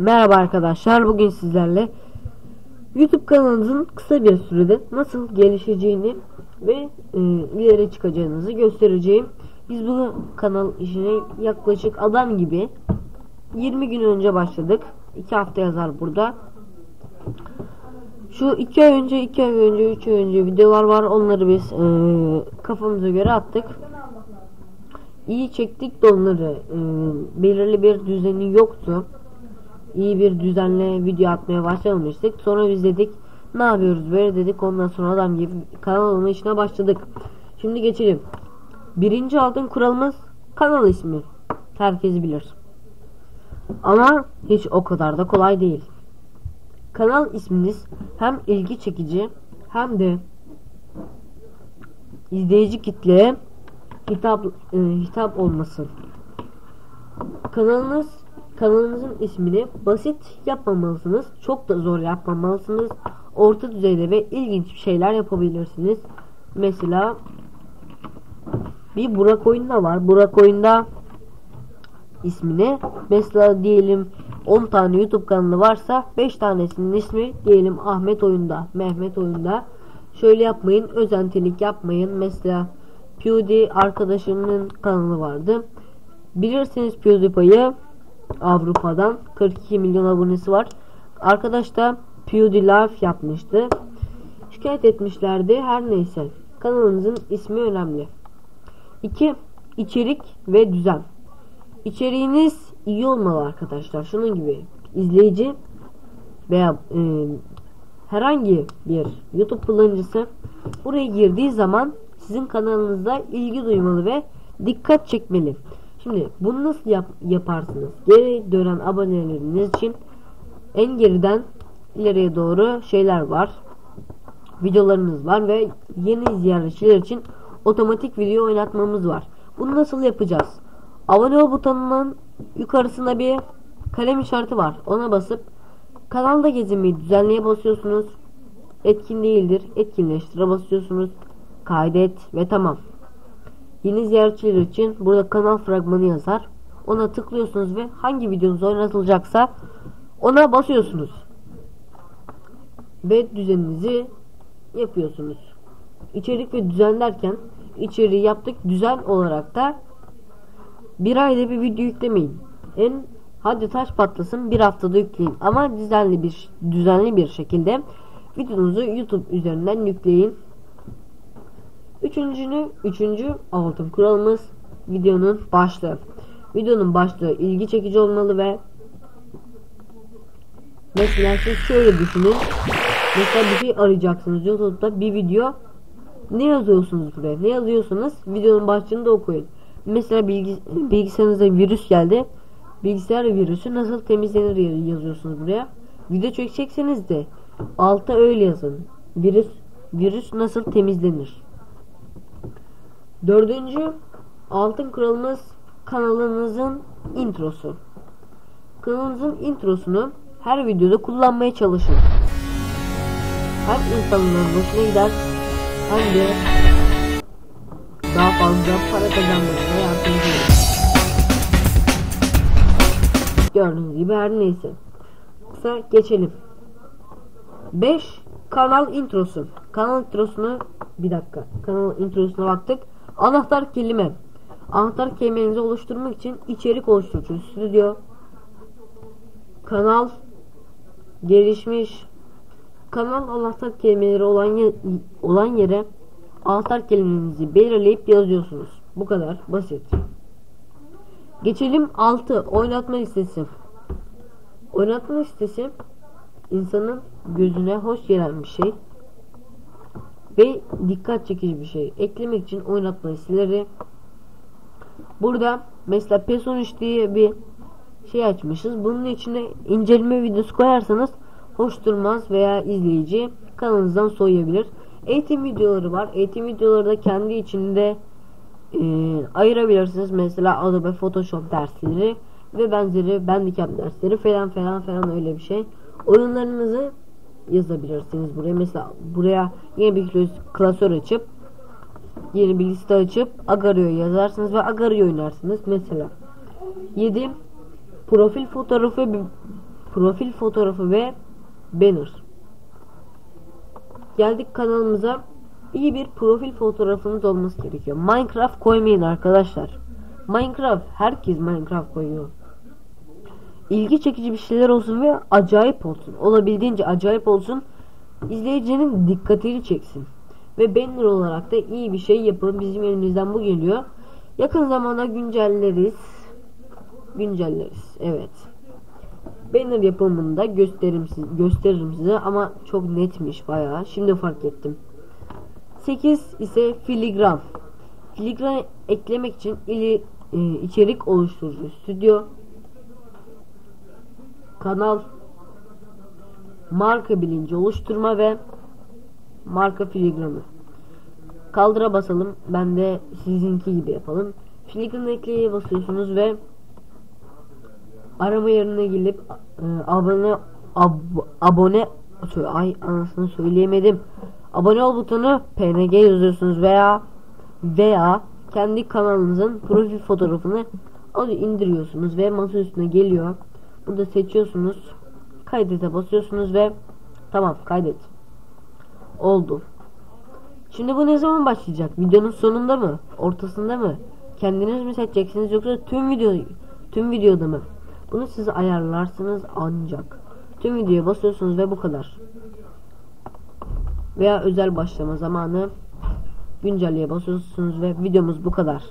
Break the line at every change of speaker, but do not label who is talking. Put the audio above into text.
Merhaba arkadaşlar bugün sizlerle YouTube kanalınızın kısa bir sürede nasıl gelişeceğini ve e, ileri çıkacağınızı göstereceğim. Biz bu kanal işine yaklaşık adam gibi 20 gün önce başladık. 2 hafta yazar burada. Şu 2 ay önce, 2 ay önce, 3 ay önce videolar var. Onları biz e, kafamıza göre attık iyi çektik de onları e, belirli bir düzeni yoktu iyi bir düzenle video atmaya başlamamıştık. Sonra biz dedik ne yapıyoruz böyle? dedik. Ondan sonra adam gibi kanal işine başladık. Şimdi geçelim. Birinci altın kuralımız kanal ismi. Herkes bilir. Ama hiç o kadar da kolay değil. Kanal isminiz hem ilgi çekici hem de izleyici kitleye hitap e, hitap olması. Kanalınız kanalınızın ismini basit yapmamalısınız. Çok da zor yapmamalısınız. Orta düzeyde ve ilginç şeyler yapabilirsiniz. Mesela bir Burak oyunda var. Burak oyunda ismini mesela diyelim 10 tane YouTube kanalı varsa 5 tanesinin ismi diyelim Ahmet oyunda, Mehmet oyunda. Şöyle yapmayın, özentilik yapmayın. Mesela PewDie arkadaşımın kanalı vardı. Bilirsiniz PewDiePie'yi Avrupa'dan 42 milyon abonesi var. Arkadaş da PewDie Live yapmıştı. Şikayet etmişlerdi. Her neyse. Kanalınızın ismi önemli. 2. İçerik ve düzen. İçeriğiniz iyi olmalı arkadaşlar. Şunun gibi izleyici veya e, herhangi bir YouTube kullanıcısı buraya girdiği zaman sizin kanalınızda ilgi duymalı ve dikkat çekmeli. Şimdi bunu nasıl yap yaparsınız? Geri dönen aboneleriniz için en geriden ileriye doğru şeyler var. Videolarınız var ve yeni ziyaretçiler için otomatik video oynatmamız var. Bunu nasıl yapacağız? Abone ol butonunun yukarısında bir kalem işareti var. Ona basıp kanalda gezinmeyi düzenleye basıyorsunuz. Etkin değildir. Etkinleştire basıyorsunuz kaydet ve tamam. Yeni ziyaretçiler için burada kanal fragmanı yazar. Ona tıklıyorsunuz ve hangi videonuz oynatılacaksa ona basıyorsunuz. Ve düzeninizi yapıyorsunuz. İçerik ve düzen derken içeriği yaptık düzen olarak da bir ayda bir video yüklemeyin. En hadi taş patlasın bir haftada yükleyin ama düzenli bir düzenli bir şekilde videonuzu YouTube üzerinden yükleyin. Üçüncünü, üçüncü altın kuralımız videonun başlığı. Videonun başlığı ilgi çekici olmalı ve mesela siz şöyle düşünün. Mesela bir şey arayacaksınız YouTube'da bir video ne yazıyorsunuz buraya? Ne yazıyorsunuz? Videonun başlığını da okuyun. Mesela bilgis bilgisayarınızda virüs geldi. Bilgisayar virüsü nasıl temizlenir yazıyorsunuz buraya. Video çekecekseniz de alta öyle yazın. Virüs virüs nasıl temizlenir? Dördüncü altın kuralımız kanalınızın introsu. Kanalınızın introsunu her videoda kullanmaya çalışın. Hem insanların hoşuna gider hem de daha fazla para kazanmasına yardımcı olur. Gördüğünüz gibi her neyse. Kısa geçelim. 5 kanal introsu. Kanal introsunu bir dakika. Kanal introsuna baktık. Anahtar kelime. Anahtar kelimenizi oluşturmak için içerik oluşturucu stüdyo, kanal, gelişmiş, kanal anahtar kelimeleri olan, olan yere anahtar kelimenizi belirleyip yazıyorsunuz. Bu kadar basit. Geçelim 6. Oynatma listesi. Oynatma listesi insanın gözüne hoş gelen bir şey ve dikkat çekici bir şey. Eklemek için oynatma listeleri. Burada mesela PES diye bir şey açmışız. Bunun içine inceleme videosu koyarsanız hoş durmaz veya izleyici kanalınızdan soyabilir. Eğitim videoları var. Eğitim videoları da kendi içinde e, ayırabilirsiniz. Mesela Adobe Photoshop dersleri ve benzeri Bandicam dersleri falan falan falan öyle bir şey. Oyunlarınızı yazabilirsiniz buraya. Mesela buraya yeni bir klasör açıp yeni bir liste açıp Agario yazarsınız ve Agario oynarsınız. Mesela 7 profil fotoğrafı profil fotoğrafı ve banner. Geldik kanalımıza. İyi bir profil fotoğrafınız olması gerekiyor. Minecraft koymayın arkadaşlar. Minecraft herkes Minecraft koyuyor. İlgi çekici bir şeyler olsun ve acayip olsun. Olabildiğince acayip olsun. İzleyicinin dikkatini çeksin. Ve banner olarak da iyi bir şey yapın. Bizim elimizden bu geliyor. Yakın zamanda güncelleriz. Güncelleriz. Evet. Banner yapımında gösteririm, siz, gösteririm size ama çok netmiş bayağı. Şimdi fark ettim. 8 ise filigran. Filigran eklemek için ili, e, içerik oluşturucu stüdyo, kanal, marka bilinci oluşturma ve marka filigranı. Kaldıra basalım. Ben de sizinki gibi yapalım. Filigranı ekleye basıyorsunuz ve arama yerine gelip e, abone ab, abone ay anasını söyleyemedim. Abone ol butonu PNG yazıyorsunuz veya veya kendi kanalınızın profil fotoğrafını alıyor indiriyorsunuz ve masa üstüne geliyor. Burada seçiyorsunuz. Kaydete basıyorsunuz ve tamam kaydet. Oldu. Şimdi bu ne zaman başlayacak? Videonun sonunda mı? Ortasında mı? Kendiniz mi seçeceksiniz yoksa tüm video tüm videoda mı? Bunu siz ayarlarsınız ancak. Tüm videoya basıyorsunuz ve bu kadar. Veya özel başlama zamanı güncelleye basıyorsunuz ve videomuz bu kadar.